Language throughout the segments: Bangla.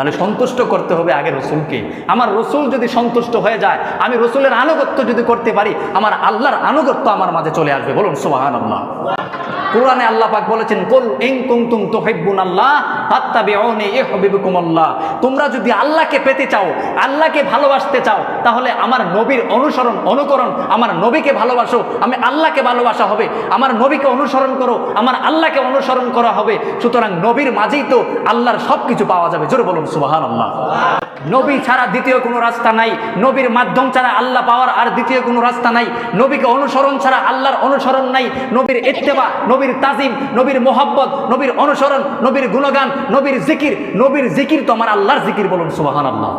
তাহলে সন্তুষ্ট করতে হবে আগে রসুলকে। আমার রসুল যদি সন্তুষ্ট হয়ে যায়, আমি রসুলের আনুগত্য যদি করতে পারি, আমার আল্লাহর আনুগত্য আমার মাঝে চলে আসবে। বলুন সুবাহান আল্লাহ কোরআনে আল্লাহ পাক বলেছেন, কুল ইন কুনতুম তুহিব্বুন আল্লাহ ফাত্তাবিউনি ইউহিব্বুকুম আল্লাহ তোমরা যদি আল্লাহকে পেতে চাও, আল্লাহকে ভালোবাসতে চাও, তাহলে আমার নবীর অনুসরণ, অনুকরণ, আমার নবীকে ভালোবাসো, আমি আল্লাহকে ভালোবাসা হবে, আমার নবীকে অনুসরণ করো, আমার আল্লাহকে অনুসরণ করা হবে। সুতরাং নবীর মাঝেই তো আল্লাহর সব কিছু পাওয়া যাবে। জোরে বলুন সুবাহান আল্লাহ নবী ছাড়া দ্বিতীয় কোনো রাস্তা নাই। নবীর মাধ্যম ছাড়া আল্লাহ পাওয়ার আর দ্বিতীয় কোনো রাস্তা নাই। নবীকে অনুসরণ ছাড়া আল্লাহর অনুসরণ নাই। নবীর ইত্তেবা, নবীর তাজিম, নবীর মোহাব্বত, নবীর অনুসরণ, নবীর গুণগান, নবীর জিকির নবীর জিকির তো আমার আল্লাহর জিকির বলুন সুবাহান আল্লাহ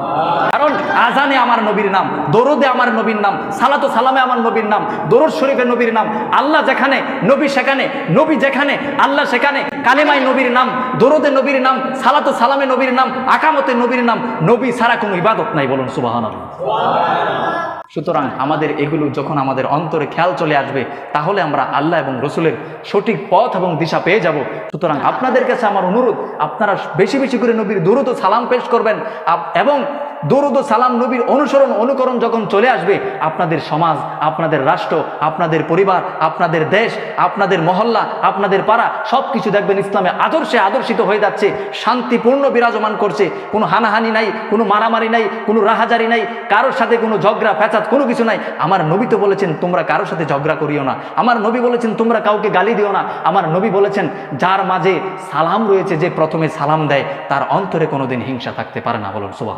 কারণ আজানে আমার নবীর নাম, দরদে আমার নবীর নাম, সালাতো সালামে আমার নবীর নাম, দরদ শরীফে নবীর নাম, আল্লাহ যেখানে, নবী সেখানে, নবী যেখানে, আল্লাহ সেখানে, কালেমায় নবীর নাম, দরদে নবীর নাম, সালাতো সালামে নবীর নাম, আকামতে নবীর নাম, নবী ছাড়া কোনো ইবাদত নাই বলুন সুবাহান সুতরাং আমাদের এগুলো যখন আমাদের অন্তরে খেয়াল চলে আসবে, তাহলে আমরা আল্লাহ এবং রসুলের সঠিক পথ এবং দিশা পেয়ে যাব। সুতরাং আপনাদের কাছে আমার অনুরোধ, আপনারা বেশি বেশি করে নবীর দ্রুত সালাম পেশ করবেন এবং দরুদ সালাম নবীর অনুসরণ, অনুকরণ যখন চলে আসবে, আপনাদের সমাজ, আপনাদের রাষ্ট্র, আপনাদের পরিবার, আপনাদের দেশ, আপনাদের মহল্লা, আপনাদের পাড়া সব কিছু দেখবেন ইসলামে আদর্শে আদর্শিত হয়ে যাচ্ছে, শান্তিপূর্ণ বিরাজমান করছে, কোনো হানাহানি নাই, কোনো মারামারি নাই, কোনো রাহাজারি নাই, কারোর সাথে কোনো ঝগড়া ফ্যাচাত কোনো কিছু নাই। আমার নবী তো বলেছেন, তোমরা কারোর সাথে ঝগড়া করিও না। আমার নবী বলেছেন, তোমরা কাউকে গালি দিও না। আমার নবী বলেছেন, যার মাঝে সালাম রয়েছে, যে প্রথমে সালাম দেয়, তার অন্তরে কোনোদিন হিংসা থাকতে পারে না। বলুন সুবাহ